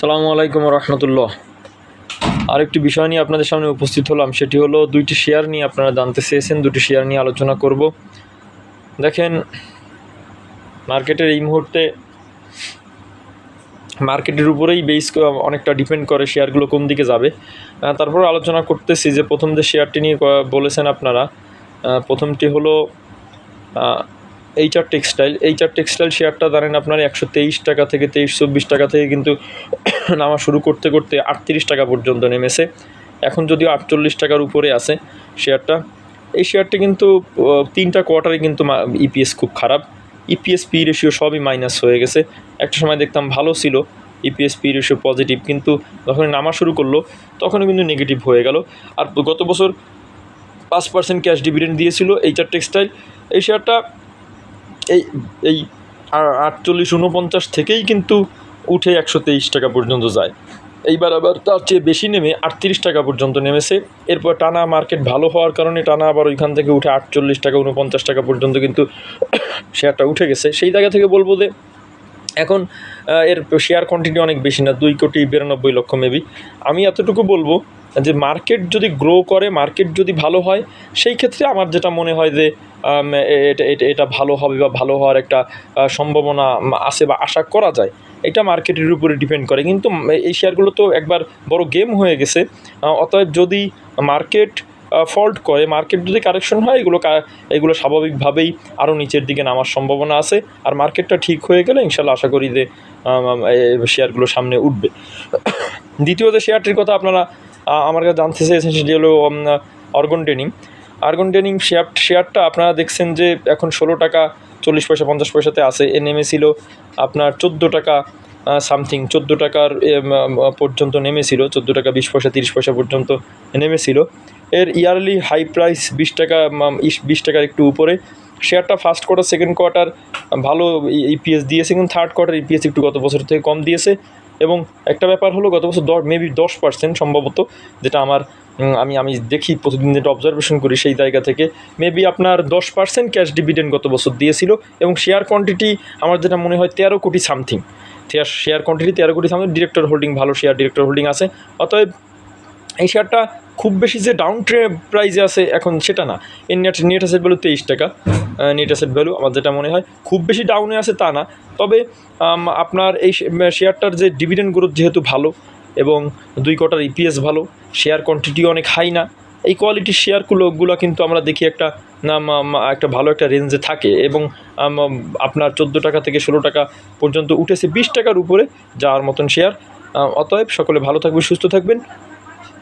সালামু আলাইকুম রহমতুল্লাহ। আরেকটি বিষয় নিয়ে আপনাদের সামনে উপস্থিত হলাম, সেটি হলো দুইটি শেয়ার নিয়ে আপনারা জানতে চেয়েছেন, দুটি শেয়ার নিয়ে আলোচনা করব। দেখেন, মার্কেটের এই মুহূর্তে মার্কেটের উপরেই বেস অনেকটা ডিপেন্ড করে শেয়ারগুলো কোন দিকে যাবে। তারপর আলোচনা করতেছি যে প্রথম যে শেয়ারটি নিয়ে বলেছেন আপনারা প্রথমটি হলো এইচআর টেক্সটাইল এইচআর টেক্সটাইল শেয়ারটা জানেন আপনার একশো তেইশ টাকা থেকে তেইশ, চব্বিশ টাকা থেকে কিন্তু নামা শুরু করতে করতে আটত্রিশ টাকা পর্যন্ত নেমেছে। এখন যদিও আটচল্লিশ টাকার উপরে আছে শেয়ারটা, এই শেয়ারটি কিন্তু তিনটা কোয়ার্টারে কিন্তু ইপিএস খুব খারাপ। ইপিএস পি রেশিও সবই মাইনাস হয়ে গেছে। একটা সময় দেখতাম ভালো ছিল ইপিএস পি রেশিও পজিটিভ কিন্তু যখন নামা শুরু করল, তখনও কিন্তু নেগেটিভ হয়ে গেল। আর গত বছর পাঁচ পার্সেন্ট ক্যাশ ডিভিডেন্ড দিয়েছিল এইচআর টেক্সটাইল। এই শেয়ারটা এই এই আটচল্লিশ উনপঞ্চাশ থেকেই কিন্তু উঠে একশো তেইশ টাকা পর্যন্ত যায়। এইবার আবার তার চেয়ে বেশি নেমে আটত্রিশ টাকা পর্যন্ত নেমেছে। এরপর টানা মার্কেট ভালো হওয়ার কারণে টানা আবার ওইখান থেকে উঠে আটচল্লিশ টাকা উনপঞ্চাশ টাকা পর্যন্ত কিন্তু শেয়ারটা উঠে গেছে। সেই জায়গা থেকে বলব যে এখন এর শেয়ার কোয়ান্টিটি অনেক বেশি না, দুই কোটি বিরানব্বই লক্ষ মেবি আমি এতটুকু বলব যে মার্কেট যদি গ্রো করে মার্কেট যদি ভালো হয়, সেই ক্ষেত্রে আমার যেটা মনে হয় যে এটা এটা এটা ভালো হবে বা ভালো হওয়ার একটা সম্ভাবনা আছে বা আশা করা যায়, এটা মার্কেটের উপরে ডিপেন্ড করে। কিন্তু এই শেয়ারগুলো তো একবার বড় গেম হয়ে গেছে অতএব যদি মার্কেট ফল্ট করে মার্কেট যদি কারেকশন হয়, এগুলো এগুলো স্বাভাবিকভাবেই আরও নিচের দিকে নামার সম্ভাবনা আছে, আর মার্কেটটা ঠিক হয়ে গেলে ইনশাল্লাহ আশা করি যে শেয়ারগুলো সামনে উঠবে। দ্বিতীয় যে শেয়ারটির কথা আপনারা আমার কাছে জানতে চেয়েছেন সেটি হলো Argon denim Argon denim share শেয়ারটা আপনারা দেখছেন যে এখন ষোলো টাকা চল্লিশ পয়সা, পঞ্চাশ পয়সাতে আছে। এ নেমেছিল আপনার চোদ্দ টাকা সামথিং। চোদ্দ টাকার পর্যন্ত নেমেছিল চোদ্দ টাকা, বিশ পয়সা, তিরিশ পয়সা পর্যন্ত নেমেছিল এর ইয়ারলি হাই প্রাইস বিশ টাকা বিশ টাকার একটু উপরে। শেয়ারটা ফার্স্ট কোয়ার্টার, সেকেন্ড কোয়ার্টার, ভালো ইপিএস দিয়েছে। কিন্তু থার্ড কোয়ার্টার ইপিএস একটু গত বছর থেকে কম দিয়েছে। এবং একটা ব্যাপার হলো গত বছর দশ মেবি দশ পার্সেন্ট সম্ভবত, যেটা আমার আমি আমি দেখি প্রতিদিন যেটা অবজারভেশন করি সেই জায়গা থেকে মেবি আপনার দশ পার্সেন্ট ক্যাশ ডিভিডেন্ড গত বছর দিয়েছিল এবং শেয়ার কোয়ান্টিটি আমার যেটা মনে হয় তেরো কোটি সামথিং শেয়ার কোয়ান্টিটি তেরো কোটি সামথিং ডিরেক্টর হোল্ডিং ভালো শেয়ার ডিরেক্টর হোল্ডিং আছে। অতএব এই শেয়ারটা খুব বেশি যে ডাউন ট্রে প্রাইজে আছে এখন সেটা না। এর নেট নেট অ্যাসেট ভ্যালু তেইশ টাকা। নেট অ্যাসেট ভ্যালু আমার যেটা মনে হয়, খুব বেশি ডাউনে আছে তা না। তবে আপনার এই শেয়ারটার যে ডিভিডেন্ড গ্রোথ যেহেতু ভালো এবং দুই কোটার ইপিএস ভালো শেয়ার কোয়ান্টিটি অনেক হাই না, এই কোয়ালিটির শেয়ারগুলোগুলো কিন্তু আমরা দেখি একটা, নাম একটা ভালো একটা রেঞ্জে থাকে এবং আপনার চোদ্দ টাকা থেকে ষোলো টাকা পর্যন্ত উঠেছে বিশ টাকার উপরে যাওয়ার মতন শেয়ার অতএব সকলে ভালো থাকবেন, সুস্থ থাকবেন।